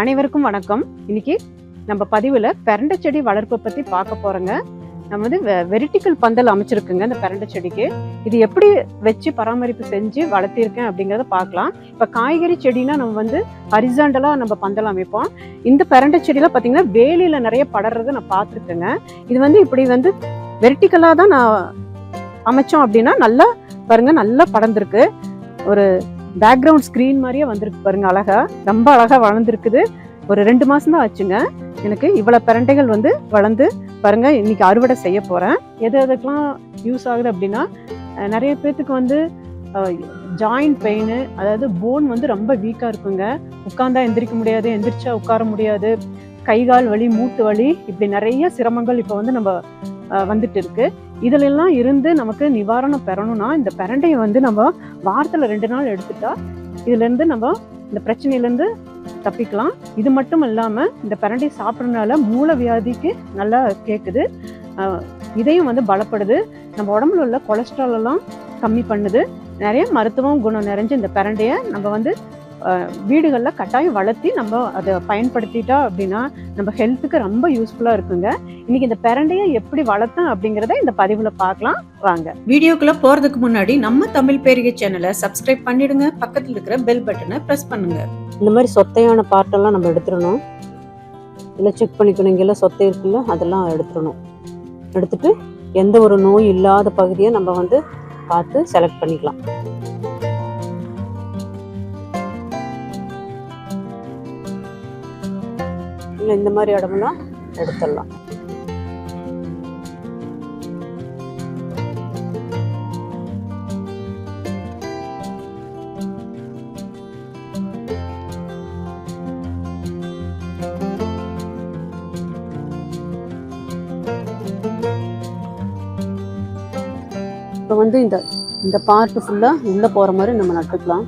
அனைவருக்கும் வணக்கம். இன்னைக்கு நம்ம பதிவில் பெரண்டை செடி வளர்ப்பை பற்றி பார்க்க போகிறோங்க நம்ம வந்து வெரிட்டிக்கல் பந்தல் அமைச்சிருக்குங்க இந்த பெரண்டை செடிக்கு. இது எப்படி வச்சு பராமரிப்பு செஞ்சு வளர்த்திருக்கேன் அப்படிங்கிறத பார்க்கலாம். இப்போ காய்கறி செடினா நம்ம வந்து ஹரிசாண்டலாக நம்ம பந்தல் அமைப்போம். இந்த பெரண்டை செடியில் பார்த்தீங்கன்னா வேலியில் நிறைய படர்றதை நான் பார்த்துருக்கேங்க. இது வந்து இப்படி வந்து வெர்டிக்கலாக தான் நான் அமைச்சோம் அப்படின்னா நல்லா பாருங்க நல்லா படர்ந்துருக்கு. ஒரு பேக்ரவுண்ட் ஸ்க்ரீன் மாதிரியே வந்திருக்கு பாருங்க அழகா. ரொம்ப அழகா வளர்ந்துருக்குது. ஒரு ரெண்டு மாசம் தான் ஆச்சுங்க. எனக்கு இவ்வளவு பிரண்டைகள் வந்து வளர்ந்து பாருங்க இன்னைக்கு அறுவடை செய்ய போறேன். எது எதுக்கெல்லாம் யூஸ் ஆகுது அப்படின்னா நிறைய பேர்த்துக்கு வந்து ஜாயிண்ட் பெயின் அதாவது போன் வந்து ரொம்ப வீக்கா இருக்குங்க. உட்கார்ந்தா எந்திரிக்க முடியாது எந்திரிச்சா உட்கார முடியாது. கை கால் வலி மூட்டு வலி இப்படி நிறைய சிரமங்கள் இப்போ வந்து நம்ம வந்துட்டு இருக்கு இதிலெல்லாம் இருந்து நமக்கு நிவாரணம் பெறணும்னா இந்த பிரண்டையை வந்து நம்ம வாரத்தில் ரெண்டு நாள் எடுத்துட்டா இதுல இருந்து நம்ம இந்த பிரச்சனையிலேருந்து தப்பிக்கலாம். இது மட்டும் இல்லாமல் இந்த பிரண்டை சாப்பிட்றதுனால மூல வியாதிக்கு நல்லா கேட்குது இதையும் வந்து பலப்படுது. நம்ம உடம்புல உள்ள கொலஸ்ட்ரால் எல்லாம் கம்மி பண்ணுது. நிறைய மருத்துவம் குணம் நிறைஞ்ச இந்த பிரண்டையை நம்ம வந்து வீடுகள்ல கட்டாயம் வளர்த்தி நம்ம அதை பயன்படுத்திட்டா அப்படின்னா நம்ம ஹெல்த்துக்கு ரொம்ப யூஸ்ஃபுல்லா இருக்குங்க. இன்னைக்கு இந்த பிரண்டையை எப்படி வளர்த்தேன் அப்படிங்கறத இந்த பதிவுல பார்க்கலாம். வாங்க. வீடியோக்குள்ள போறதுக்கு முன்னாடி நம்ம தமிழ் பேரிகை சேனலை சப்ஸ்கிரைப் பண்ணிடுங்க. பக்கத்துல இருக்கிற பெல் பட்டனை பிரஸ் பண்ணுங்க. இந்த மாதிரி சொத்தையான பார்ட்டெல்லாம் நம்ம எடுத்துடணும். இல்லை செக் பண்ணிக்கணும். இங்கெல்லாம் சொத்தை இருக்குல்ல அதெல்லாம் எடுத்துடணும். எடுத்துட்டு எந்த ஒரு நோய் இல்லாத பகுதியை நம்ம வந்து பார்த்து செலக்ட் பண்ணிக்கலாம். இல்லை இந்த மாதிரி இடமெல்லாம் எடுத்துடலாம். இப்போ வந்து இந்த இந்த பார்ட்டு ஃபுல்லாக உள்ளே போகிற மாதிரி நம்ம நட்டுக்கலாம்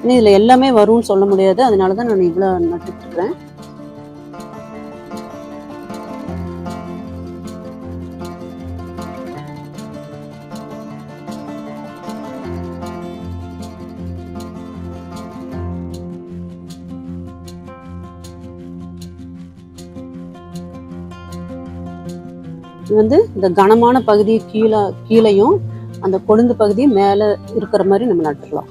இன்னும் இதில் எல்லாமே வரும்னு சொல்ல முடியாது. அதனால தான் நான் இவ்வளோ நட்டுட்டு வந்து இந்த கனமான பகுதி கீழே கீழையும் அந்த கொழுந்து பகுதி மேலே இருக்கிற மாதிரி நம்ம நட்டுக்கலாம்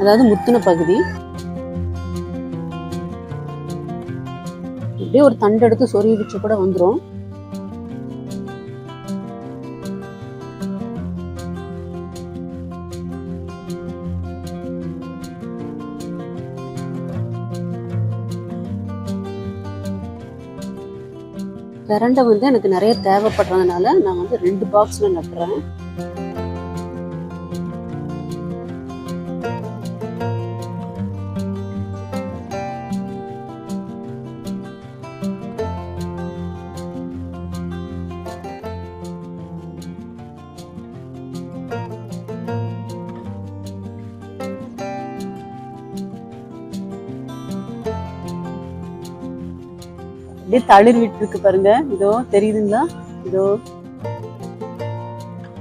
அதாவது முத்துன பகுதி. இப்படியே ஒரு தண்டு எடுத்து சொருகி வச்சு கூட வந்துரும். பிரண்டை வந்து எனக்கு நிறைய தேவைப்படுறதுனால நான் வந்து ரெண்டு பாக்ஸ்ல நட்டுறேன். அப்படியே தளிர் விட்டு இருக்கு பாருங்க. இதோ தெரியுதுங்களா? இதோ.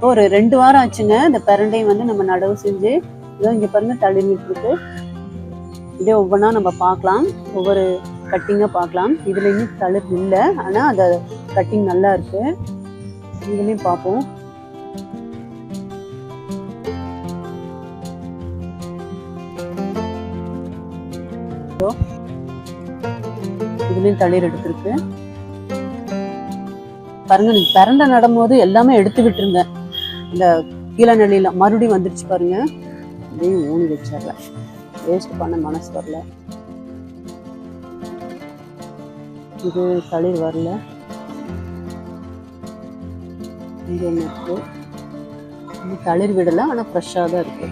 ஒரு ரெண்டு வாரம் ஆச்சுங்க. இந்த பிரண்டையும் வந்து நம்ம நடவு செஞ்சு இதோ இங்க பாருங்க தளிர் விட்டு இருக்கு இதே ஒவ்வொன்றா நம்ம பார்க்கலாம். ஒவ்வொரு கட்டிங்காக பார்க்கலாம். இதுல இன்னும் தளிர் இல்லை. ஆனா அந்த கட்டிங் நல்லா இருக்கு. இதுலயும் பார்ப்போம். இதுலயும் தளிர் எடுத்திருக்கு. பாருங்க நீங்க பிரண்டை நடும்போது எல்லாமே எடுத்து இருந்தேன் இந்த கீழே நிலையில மறுபடியும் வந்துருச்சு பாருங்க. இதையும் ஊனி வச்சிடல வேஸ்ட் பண்ண மனசு வரல. இது தளிர் வரல. இங்கே இருக்கு? இது தளிர் விடல ஆனால் ஃப்ரெஷ்ஷாக தான் இருக்கு.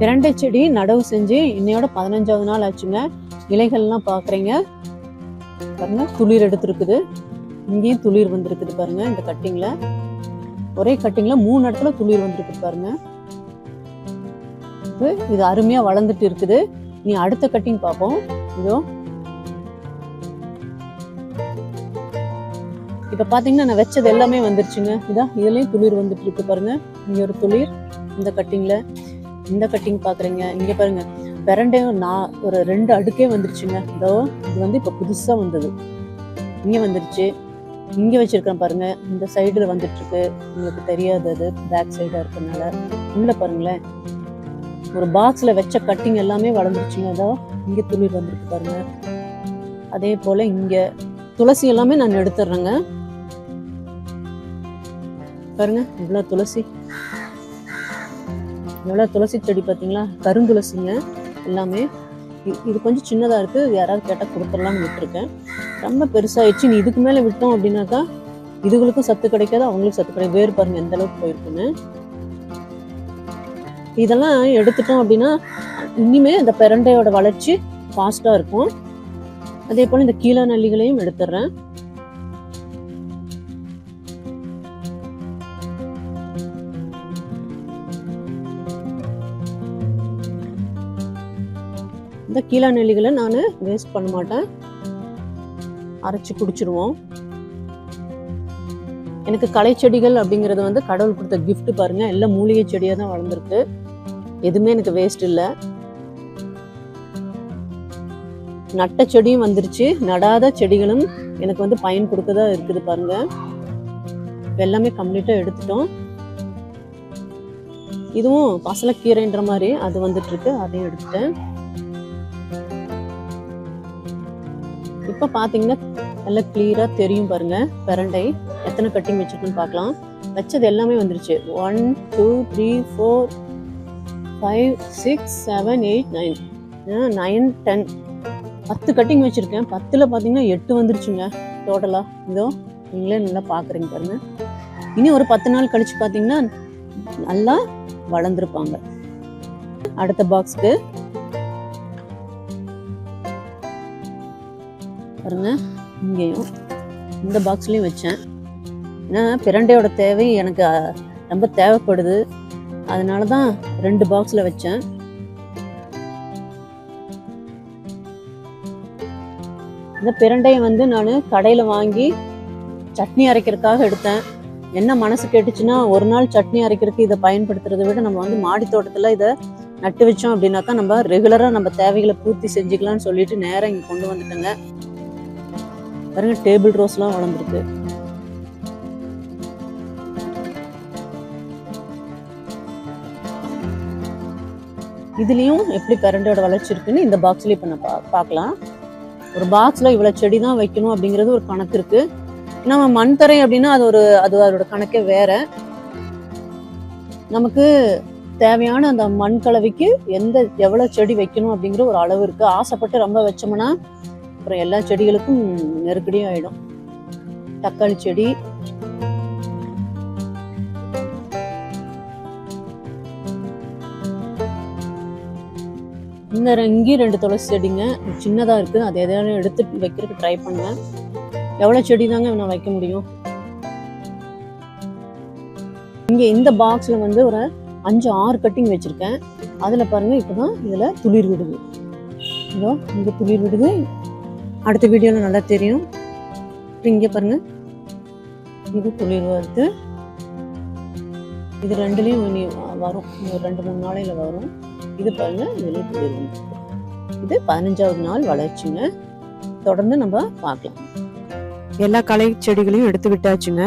பிரண்டை செடி நடவு செஞ்சு இன்னையோட பதினஞ்சாவது நாள் ஆச்சுங்க. இலைகள்லாம் பார்க்குறீங்க பாருங்க துளிர் எடுத்திருக்குது. இங்கேயும் துளிர் வந்திருக்குது பாருங்க இந்த கட்டிங்ல ஒரே கட்டிங்ல மூணு இடத்துல துளிர் வந்துருக்குது பாருங்க. இது இது அருமையா வளர்ந்துட்டு இருக்குது. நீ அடுத்த கட்டிங் பார்ப்போம். இதோ. இப்போ பாத்தீங்கன்னா நான் வச்சது எல்லாமே வந்துருச்சுங்க. இதான் இதுலேயும் துளிர் வந்துட்டு இருக்கு பாருங்க. இங்கே ஒரு துளிர் இந்த கட்டிங்ல இந்த கட்டிங் பாக்குறீங்க இங்க பாருங்க. பிறண்டையும் நான் ஒரு ரெண்டு அடுக்கே வந்துருச்சுங்க. இதோ இது வந்து இப்போ புதுசாக வந்தது. இங்கே வந்துருச்சு. இங்கே வச்சுருக்கேன் பாருங்க. இந்த சைடில் வந்துட்டுருக்கு. உங்களுக்கு தெரியாது அது பேக் சைடாக இருக்கிறதுனால உள்ளே பாருங்களேன். ஒரு பாக்ஸில் வச்ச கட்டிங் எல்லாமே வளர்ந்துருச்சுங்க. அதோ இங்கே துளிர் வந்துருக்கு பாருங்க. அதே போல் இங்கே துளசி எல்லாமே நான் எடுத்துடுறேங்க. பாருங்க இவ்வளோ துளசி. எவ்வளவு துளசி செடி பார்த்தீங்களா கருந்துளசிங்க எல்லாமே. இது கொஞ்சம் சின்னதாக இருக்கு. இது யாராவது கேட்டால் கொடுத்துடலாம்னு விட்டுருக்கேன். ரொம்ப பெருசாகிடுச்சு நீ இதுக்கு மேலே விட்டோம் அப்படின்னாக்கா இதுகளுக்கும் சத்து கிடைக்காது அவங்களுக்கும் சத்து கிடைக்கும் வேறு பாருங்கள் எந்த அளவுக்கு போயிருக்குன்னு. இதெல்லாம் எடுத்துட்டோம் அப்படின்னா இனிமே இந்த பிரண்டையோட வளர்ச்சி ஃபாஸ்ட்டாக இருக்கும். அதே போல் இந்த கீழ நல்லிகளையும் எடுத்துடுறேன். இந்த கீழா நெல்லிகளை நான் வேஸ்ட் பண்ண மாட்டேன். அரைச்சி குடிச்சிருவோம். எனக்கு களை செடிகள் அப்படிங்கிறது வந்து கடவுள் கொடுத்த கிஃப்ட் பாருங்க. எல்லாம் மூலிகை செடியா தான் வளர்ந்துருக்கு. எதுவுமே எனக்கு வேஸ்ட் இல்லை. நட்ட செடியும் வந்துருச்சு. நடாத செடிகளும் எனக்கு வந்து பயன் கொடுக்கதா இருக்குது பாருங்க. எல்லாமே கம்ப்ளீட்டா எடுத்துட்டோம். இதுவும் பசலக்கீரைன்ற மாதிரி அது வந்துட்டு இருக்கு. அதையும் எடுத்துட்டேன். இப்ப பாத்தீங்கன்னா நல்லா கிளியரா தெரியும் பாருங்க. பிரண்டை எத்தனை கட்டிங் வச்சிருக்குன்னு பார்க்கலாம் வச்சது எல்லாமே வந்துருச்சு. One two three four five six seven eight nine nine ten பத்து கட்டிங் வச்சிருக்கேன். பத்துல பாத்தீங்கன்னா எட்டு வந்துருச்சுங்க டோட்டலா இதோ நீங்களே நல்லா பாக்குறீங்க பாருங்க. இனி ஒரு பத்து நாள் கழிச்சு பாத்தீங்கன்னா நல்லா வளர்ந்துருப்பாங்க. அடுத்த பாக்ஸ்க்கு பாருங்கள் இங்கேயும் இந்த பாக்ஸ்லயும் வச்சேன். ஏன்னா பிரண்டையோட தேவை எனக்கு ரொம்ப தேவைப்படுது. அதனால தான் ரெண்டு பாக்ஸில் வச்சேன். இந்த பிரண்டையை வந்து நான் கடையில் வாங்கி சட்னி அரைக்கிறதுக்காக எடுத்தேன். என்ன மனசு கேட்டுச்சுன்னா ஒரு நாள் சட்னி அரைக்கிறதுக்கு இதை பயன்படுத்துறதை விட நம்ம வந்து மாடி தோட்டத்தில் இதை நட்டு வச்சோம் அப்படின்னாக்கா நம்ம ரெகுலராக நம்ம தேவைகளை பூர்த்தி செஞ்சுக்கலாம்னு சொல்லிட்டு நேராக இங்கே கொண்டு வந்துட்டேங்க. பாருங்க டேபிள் ரோஸ்லாம் வளர்ந்துருக்கு. இதுலேயும் எப்படி கரண்டோட வளர்ச்சி இருக்குன்னு இந்த பாக்ஸ்லேயும் இப்போ நான் பா- பார்க்கலாம். ஒரு பாக்ஸில் இவ்வளோ செடி தான் வைக்கணும் அப்படிங்கிறது ஒரு கணக்கு இருக்கு. நம்ம மண் தரை அப்படின்னா அது ஒரு அது அதோட கணக்கே வேற. நமக்கு தேவையான அந்த மண் கலவைக்கு எந்த எவ்வளோ செடி வைக்கணும் அப்படிங்கிற ஒரு அளவு இருக்கு. ஆசைப்பட்டு ரொம்ப வச்சோம்னா அப்புறம் எல்லா செடிகளுக்கும் நெருக்கடியும் ஆயிடும். தக்காளி செடி. இந்த இங்கேயும் ரெண்டு துளசி செடிங்க. சின்னதாக இருக்குது அது எதாவது எடுத்து வைக்கிறதுக்கு ட்ரை பண்ணுவேன் எவ்வளோ செடி தாங்க நான் வைக்க முடியும்? இங்கே இந்த பாக்ஸில் வந்து ஒரு அஞ்சு ஆறு கட்டிங் வச்சுருக்கேன். அதில் பாருங்கள் இப்போ தான் இதில் துளிர் விடுது. இதோ இங்கே துளிர் விடுது. அடுத்த வீடியோவில் நல்லா தெரியும். அப்புறம் இங்க இது துளிர் வருது இது ரெண்டுலேயும் இனி வரும். ஒரு ரெண்டு மூணு நாளையில் வரும். இது பாருங்கள் இதுலேயும் துளிர் வந்து. இது பதினஞ்சாவது நாள் வளர்ச்சிங்க. தொடர்ந்து நம்ம பார்க்கலாம். எல்லா களை செடிகளையும் எடுத்து விட்டாச்சுங்க.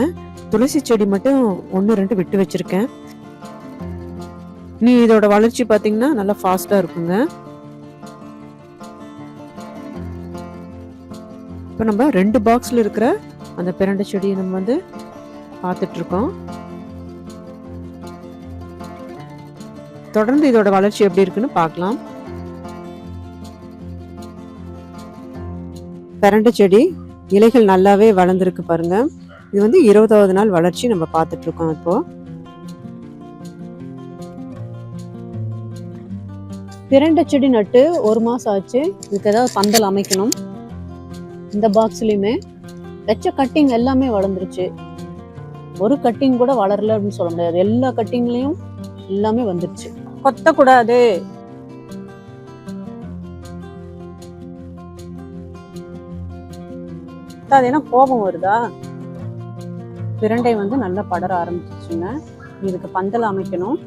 துளசி செடி மட்டும் ஒன்று ரெண்டு விட்டு வச்சுருக்கேன். நீ இதோட வளர்ச்சி பார்த்தீங்கன்னா நல்லா ஃபாஸ்ட்டாக இருக்குங்க. இப்போ நம்ம ரெண்டு பாக்ஸ்ல இருக்கிற அந்த பிரண்டை செடியை நம்ம வந்து பார்த்துட்டு இருக்கோம் தொடர்ந்து இதோட வளர்ச்சி எப்படி இருக்குன்னு பார்க்கலாம். பிரண்டை செடி இலைகள் நல்லாவே வளர்ந்துருக்கு பாருங்க. இது வந்து இருபதாவது நாள் வளர்ச்சி நம்ம பார்த்துட்ருக்கோம் இருக்கோம் இப்போ. பிரண்டை செடி நட்டு ஒரு மாசம் ஆச்சு. இதுக்கு ஏதாவது பந்தல் அமைக்கணும். இந்த பாக்ஸ்லயுமே வச்ச கட்டிங் எல்லாமே வளர்ந்துருச்சு. ஒரு கட்டிங் கூட வளரல அப்படின்னு சொல்ல முடியாது. எல்லா கட்டிங்லயும் எல்லாமே வந்துருச்சு. கொத்தக்கூடாது. அது என்ன கோபம் வருதா? பிரண்டை வந்து நல்லா படர ஆரம்பிச்சிச்சுங்க இதுக்கு பந்தல் அமைக்கணும்.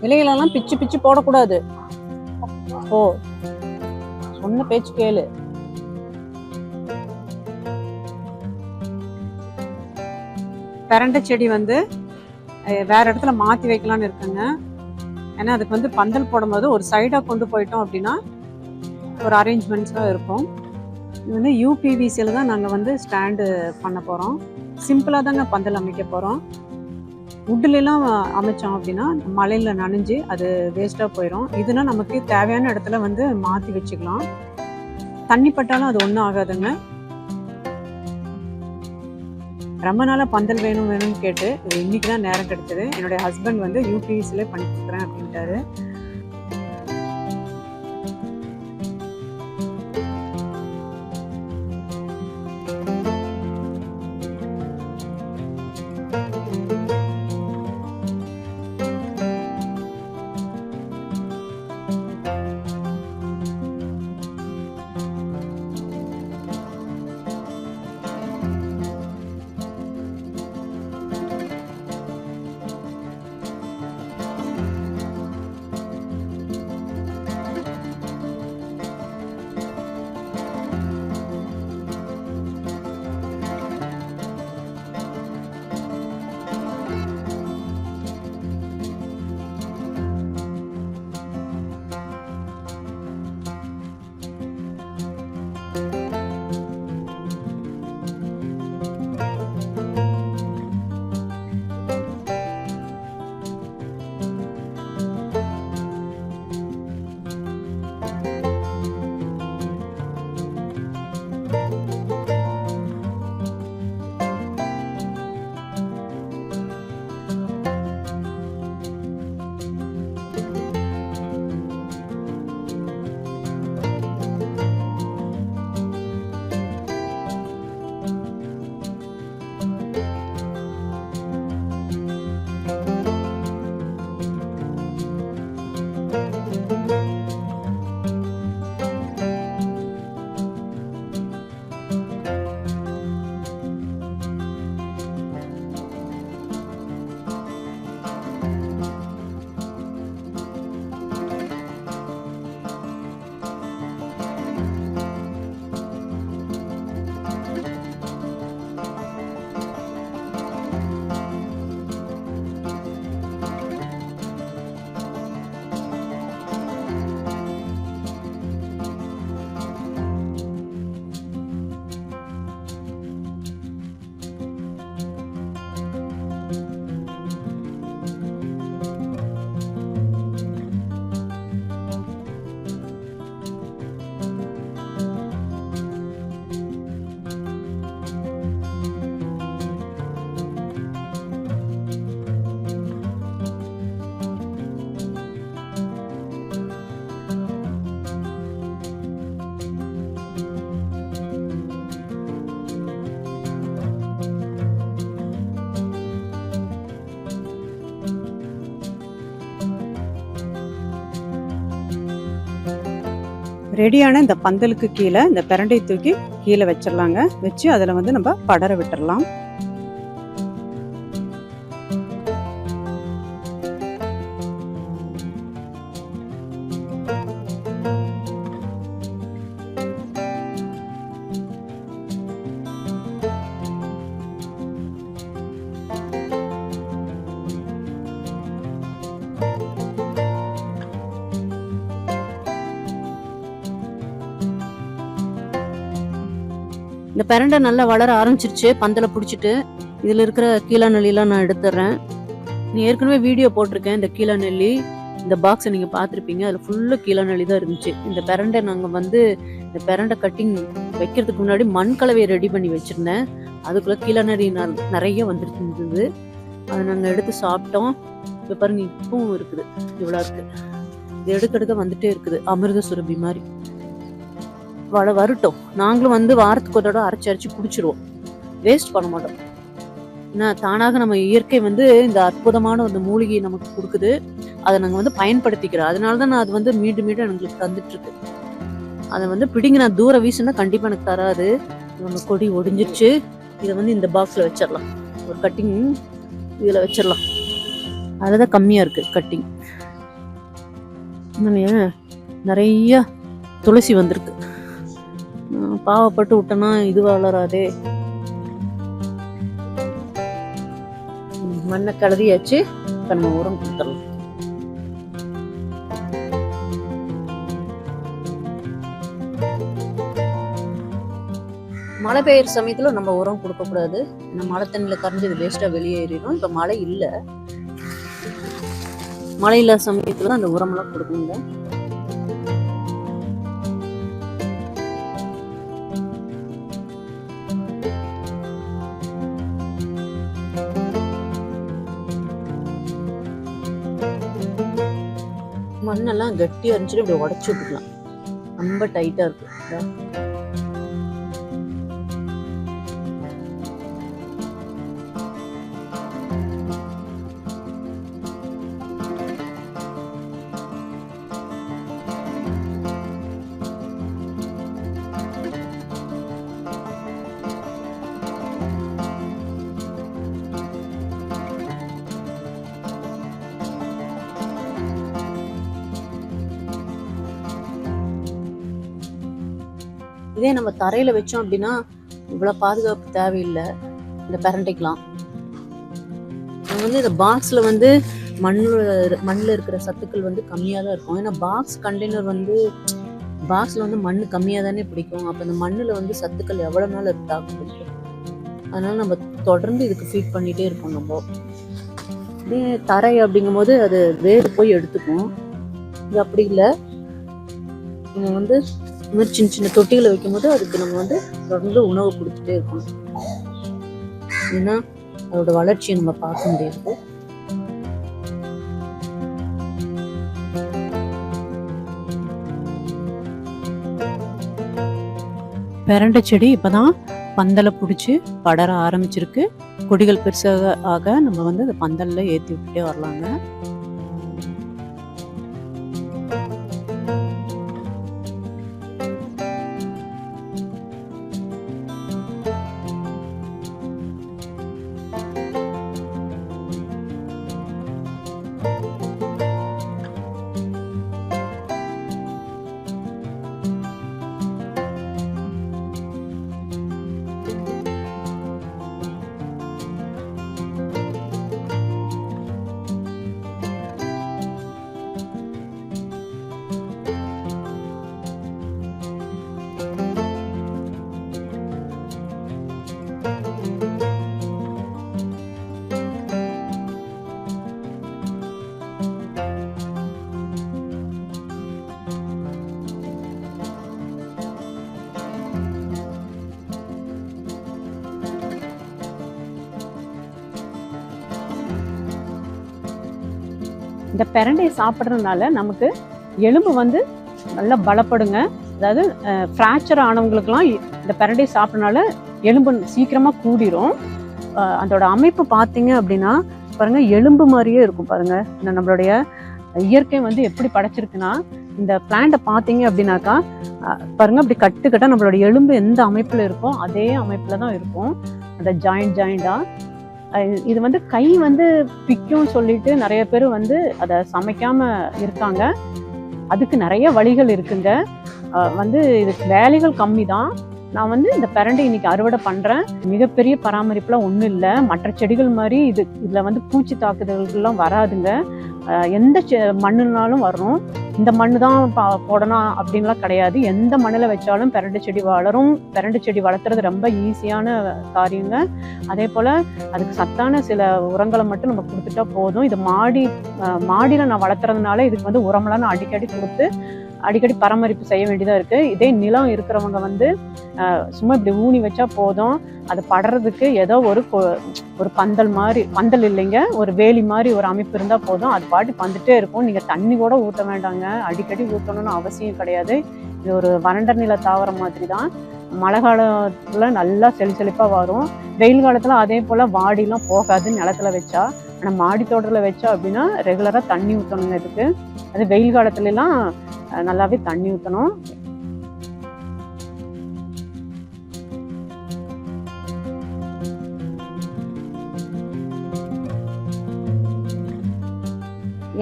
இலைகளெல்லாம் பிச்சு பிச்சு போடக்கூடாது. ஓ சொன்ன பேச்சு கேளு. பெரண்டை செடி வந்து வேற இடத்துல மாற்றி வைக்கலாம்னு இருக்குங்க. ஏன்னா அதுக்கு வந்து பந்தல் போடும்போது ஒரு சைடாக கொண்டு போயிட்டோம் அப்படின்னா ஒரு அரேஞ்ச்மெண்ட்ஸாக இருக்கும். இது வந்து யூபிவிசியில் தான் நாங்கள் வந்து ஸ்டாண்டு பண்ண போகிறோம் சிம்பிளாக தாங்க பந்தல் அமைக்க போகிறோம் வுட்லலாம் அமைச்சோம் அப்படின்னா மழையில் நனைஞ்சு அது வேஸ்ட்டாக போயிடும் இதுனா நமக்கு தேவையான இடத்துல வந்து மாற்றி வச்சுக்கலாம். தண்ணி பட்டாலும் அது ஒன்றும் ஆகாதுங்க. ரொம்ப நாளாக பந்தல் வேணும் வேணும்னு கேட்டு இது இன்னைக்கு தான் நேரம் கிடைச்சது. என்னுடைய ஹஸ்பண்ட் வந்து யூபிஎஸ்சிலே பண்ணி கொடுக்குறேன் அப்படின்ட்டாரு. ரெடியான இந்த பந்தலுக்கு கீழே இந்த பிரண்டையை தூக்கி கீழே வச்சிடலாங்க. வச்சு அதில் வந்து நம்ம படர விட்டுடலாம் இந்த பெரண்டை நல்லா வளர ஆரம்பிச்சிருச்சு. பந்தல பிடிச்சிட்டு இதில் இருக்கிற கீழா நெல்லிலாம் நான் எடுத்துடுறேன். நீ ஏற்கனவே வீடியோ போட்டிருக்கேன் இந்த கீழா நெல்லி. இந்த பாக்ஸை நீங்கள் பார்த்துருப்பீங்க. அதில் ஃபுல்லா கீழா நெல்லி தான் இருந்துச்சு. இந்த பெரண்டை நாங்கள் வந்து இந்த பெரண்டை கட்டிங் வைக்கிறதுக்கு முன்னாடி மண் கலவையை ரெடி பண்ணி வச்சுருந்தேன். அதுக்குள்ளே கீழா நெல்லி ந- நிறைய வந்துருச்சு இருந்தது அதை நாங்கள் எடுத்து சாப்பிட்டோம். இப்போ பாருங்க இப்பவும் இருக்குது. இவ்வளோ இருக்குது இது எடுக்க எடுக்க வந்துட்டே இருக்குது. அமிர்த சுரபி மாதிரி. வள வரட்டும். நாங்களும் வந்து வாரத்துக்கு ஒரு தடவை அரைச்சி அரைச்சி குடிச்சிருவோம். வேஸ்ட் பண்ண மாட்டோம். ஏன்னா தானாக நம்ம இயற்கை வந்து இந்த அற்புதமான அந்த மூலிகையை நமக்கு கொடுக்குது. அதை நாங்கள் வந்து பயன்படுத்திக்கிறோம். அதனால தான் நான் அது வந்து மீண்டும் மீண்டும் எங்களுக்கு தந்துட்டு இருக்கு அதை வந்து பிடிங்க நான் தூர வீசுனா கண்டிப்பாக எனக்கு தராது. நம்ம கொடி ஒடிஞ்சிருச்சு. இதை வந்து இந்த பாக்ஸில் வச்சிடலாம். ஒரு கட்டிங் இதில் வச்சிடலாம். அதில் தான் கம்மியாக இருக்குது கட்டிங் நிறைய துளசி வந்திருக்கு. பாவப்பட்டு விட்டோம்னா இது வளராதே. மண்ணை கழுதியாச்சு இப்போ நம்ம உரம் கொடுத்துடலாம். மழை பெய்யுற சமயத்துல நம்ம உரம் கொடுக்க கூடாது. ஏன்னா மழை தண்ணியில் கரைஞ்சு இது வேஸ்டா வெளியேறிடும் இப்ப மழை இல்ல. மழை இல்லாத சமயத்துல அந்த உரம்லாம் கொடுக்கணுங்க. கட்டி கட்டியா இப்படி உடச்சு விட்டுக்கலாம். ரொம்ப டைட்டா இருக்கு இதே நம்ம தரையில வச்சோம் அப்படின்னா இவ்வளவு பாதுகாப்பு தேவையில்லை. இந்த பிரண்டைக்கெல்லாம். நம்ம வந்து இந்த பாக்ஸ்ல வந்து மண்ணில் மண்ணில் இருக்கிற சத்துக்கள் வந்து கம்மியாக தான் இருக்கும். ஏன்னா பாக்ஸ் கண்டெய்னர் வந்து பாக்ஸில் வந்து மண் கம்மியாக தானே பிடிக்கும். அப்போ அந்த மண்ணில் வந்து சத்துக்கள் எவ்வளோ நாள் அது தாக்கு பிடிக்கும். அதனால நம்ம தொடர்ந்து இதுக்கு ஃபீட் பண்ணிகிட்டே இருக்கோம் நம்ம. இதே தரை அப்படிங்கும்போது அது வேறு போய் எடுத்துக்கும். இது அப்படி இல்லை. நம்ம வந்து இந்த மாதிரி சின்ன சின்ன தொட்டிகளை வைக்கும்போது அதுக்கு நம்ம வந்து தொடர்ந்து உணவு கொடுத்துட்டே இருக்கணும். ஏன்னா அதோட வளர்ச்சியை நம்ம பார்க்க முடியாது. பெரண்டை செடி இப்போதான் பந்தலை பிடிச்சி படர ஆரம்பிச்சிருக்கு. கொடிகள் பெருசாக ஆக நம்ம வந்து அந்த பந்தல்ல ஏற்றி விட்டுட்டே வரலாங்க. இந்த பிரண்டையை சாப்பிட்றதுனால நமக்கு எலும்பு வந்து நல்லா பலப்படுங்க. அதாவது ஃப்ராக்சர் ஆனவங்களுக்குலாம் இந்த பிரண்டையை சாப்பிட்றனால எலும்பு சீக்கிரமாக கூடிரும். அதோட அமைப்பு பார்த்தீங்க அப்படின்னா பாருங்கள் எலும்பு மாதிரியே இருக்கும் பாருங்க. இந்த நம்மளுடைய இயற்கை வந்து எப்படி படைச்சிருக்குன்னா இந்த பிளான்ட்டை பார்த்தீங்க அப்படின்னாக்கா பாருங்கள் பாருங்க அப்படி கட்டு நம்மளோட எலும்பு எந்த அமைப்பில் இருக்கோ அதே அமைப்பில் தான் இருக்கும். அந்த ஜாயிண்ட் ஜாயிண்டாக இது வந்து கை வந்து பிக்கும் சொல்லிட்டு நிறைய பேர் வந்து அதை சமைக்காம இருக்காங்க. அதுக்கு நிறைய வழிகள் இருக்குங்க. வந்து இதுக்கு வேலைகள் கம்மி தான் நான் வந்து இந்த பிரண்டை இன்னைக்கு அறுவடை பண்றேன். மிகப்பெரிய பராமரிப்புலாம் ஒன்றும் இல்லை. மற்ற செடிகள் மாதிரி இது இதில் வந்து பூச்சி தாக்குதல்கள்லாம் வராதுங்க. எந்த செ- மண்ணுனாலும் வரும் இந்த மண்ணு தான் பா- போடணும் அப்படின்லாம் கிடையாது. எந்த மண்ணில் வச்சாலும் பெரண்டு செடி வளரும். பெரண்டு செடி வளர்த்துறது ரொம்ப ஈஸியான காரியங்க. அதே போல் அதுக்கு சத்தான சில உரங்களை மட்டும் நம்ம கொடுத்துட்டா போதும். இது மாடி மாடியில் நான் வளர்த்துறதுனால இதுக்கு வந்து உரம்லாம் நான் அடிக்கடி கொடுத்து அடிக்கடி பராமரிப்பு செய்ய வேண்டியதாக இருக்குது இதே நிலம் இருக்கிறவங்க வந்து சும்மா இப்படி ஊனி வச்சா போதும். அது படுறதுக்கு ஏதோ ஒரு கொ- ஒரு பந்தல் மாதிரி பந்தல் இல்லைங்க. ஒரு வேலி மாதிரி ஒரு அமைப்பு இருந்தால் போதும். அது பாட்டு பந்துட்டே இருக்கும். நீங்கள் தண்ணி கூட ஊற்ற வேண்டாங்க. அடிக்கடி ஊற்றணும்னு அவசியம் கிடையாது. இது ஒரு வறண்ட நில தாவரம் மாதிரி தான் மழை காலத்தில் நல்லா செழி செழிப்பாக வரும். வெயில் காலத்தில் அதே போல் வாடிலாம் போகாது நிலத்துல வச்சா. ஆனால் மாடி தோட்டத்தில் வச்சா அப்படின்னா ரெகுலராக தண்ணி ஊற்றணுங்க இதுக்கு. அது வெயில் காலத்துலலாம் நல்லாவே தண்ணி ஊற்றணும்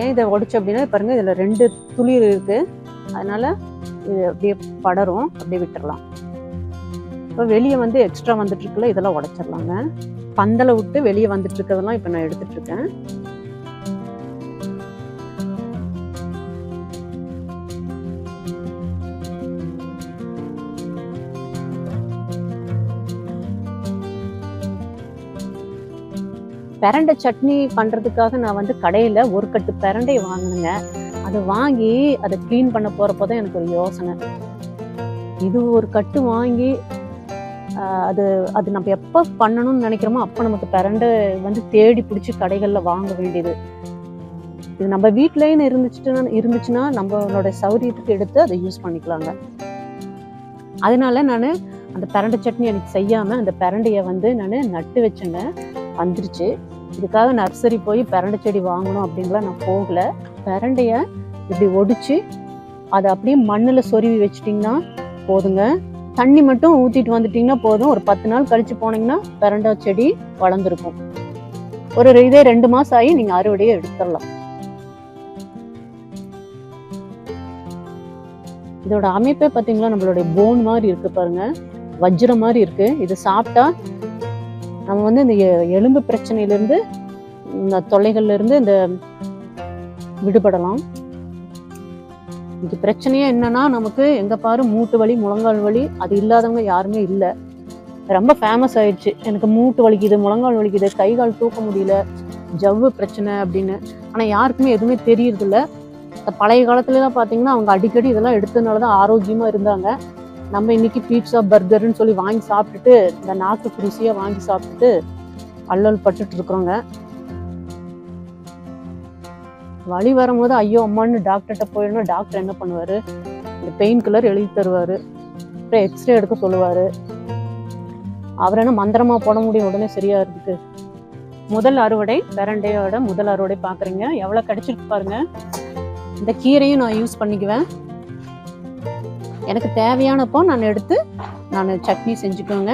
ஏன் இதை உடைச்சு அப்படின்னா பாருங்க இதுல ரெண்டு துளிர் இருக்கு. அதனால இது அப்படியே படரும் அப்படியே விட்டுறலாம். இப்போ வெளியே வந்து எக்ஸ்ட்ரா வந்துட்டு இருக்குல்ல இதெல்லாம் உடைச்சிடலாங்க. பந்தலை விட்டு வெளியே வந்துட்டு இருக்கிறதெல்லாம் இப்போ நான் எடுத்துட்டு பெரண்டை சட்னி பண்றதுக்காக நான் வந்து கடையில ஒரு கட்டு பிரண்டையை வாங்கினேங்க. அதை வாங்கி அதை க்ளீன் பண்ண போகிறப்போ தான் எனக்கு ஒரு யோசனை. இது ஒரு கட்டு வாங்கி அது அது நம்ம எப்போ பண்ணணும்னு நினைக்கிறோமோ அப்போ நமக்கு பிரண்டை வந்து தேடி பிடிச்சி கடைகளில் வாங்க வேண்டியது. இது நம்ம வீட்லயே இருந்துச்சுன்னா இருந்துச்சுன்னா நம்மளோட சௌரியத்துக்கு எடுத்து அதை யூஸ் பண்ணிக்கலாங்க. அதனால நான் அந்த பெரண்டை சட்னி எனக்கு செய்யாம அந்த பிரண்டையை வந்து நான் நட்டு வச்சேங்க. வந்துருச்சு. இதுக்காக நர்சரி போய் பிரண்டை செடி வாங்கணும் அப்படின்லாம் நான் போகல. பிரண்டைய இப்படி ஒடிச்சு அதை அப்படியே மண்ணில் சொருவி வச்சிட்டிங்கன்னா போதுங்க. தண்ணி மட்டும் ஊற்றிட்டு வந்துட்டிங்கன்னா போதும். ஒரு பத்து நாள் கழிச்சு போனீங்கன்னா பிரண்டை செடி வளர்ந்துருக்கும். ஒரு இதே ரெண்டு மாசம் ஆகி நீங்க அறுவடையை எடுத்துடலாம். இதோட அமைப்பே பார்த்தீங்களா நம்மளுடைய போன் மாதிரி இருக்கு பாருங்க. வஜ்ரம் மாதிரி இருக்கு. இது சாப்பிட்டா நம்ம வந்து இந்த எ- எலும்பு பிரச்சனையிலேருந்து இந்த தொல்லைகள்லேருந்து இந்த விடுபடலாம். இது பிரச்சனையே என்னன்னா நமக்கு எங்கே பாரு மூட்டு வலி முழங்கால் வலி அது இல்லாதவங்க யாருமே இல்லை. ரொம்ப ஃபேமஸ் ஆயிடுச்சு. எனக்கு மூட்டு வலிக்குது முழங்கால் வலிக்குது கை கால் தூக்க முடியல ஜவ்வு பிரச்சனை அப்படின்னு. ஆனால் யாருக்குமே எதுவுமே தெரியறதில்ல. பழைய காலத்துலலாம் பார்த்தீங்கன்னா அவங்க அடிக்கடி இதெல்லாம் எடுத்ததுனால தான் ஆரோக்கியமாக இருந்தாங்க. நம்ம இன்னைக்கு பீட்சா பர்கர்னு சொல்லி வாங்கி சாப்பிட்டுட்டு இந்த நாக்கு குருசியா வாங்கி சாப்பிட்டுட்டு அல்லல் பட்டுட்டு இருக்கிறோங்க. வழி வரும்போது ஐயோ அம்மான்னு டாக்டர்கிட்ட போயிடணும் டாக்டர் என்ன பண்ணுவாரு? இந்த பெயின் கில்லர் எழுதி தருவார். அப்புறம் எக்ஸ்ரே எடுக்க சொல்லுவார். அவர் என்ன மந்திரமாக போட முடியும்? உடனே சரியாக இருக்கு. முதல் அறுவடை பெரண்டையோட முதல் அறுவடை பார்க்குறீங்க. எவ்வளோ கிடைச்சிருக்கு பாருங்க. இந்த கீரையும் நான் யூஸ் பண்ணிக்குவேன். எனக்கு தேவையானப்போ நான் எடுத்து நான் சட்னி செஞ்சுக்கோங்க.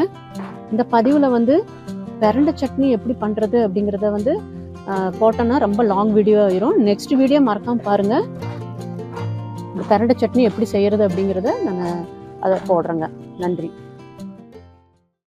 இந்த பதிவில் வந்து பிரண்டை சட்னி எப்படி பண்ணுறது அப்படிங்கிறத வந்து போட்டோன்னா ரொம்ப லாங் வீடியோ ஆயிரும். நெக்ஸ்ட் வீடியோ மறக்காம பாருங்கள் இந்த பிரண்டை சட்னி எப்படி செய்கிறது அப்படிங்கிறத நான் அதை போடுறேங்க. நன்றி.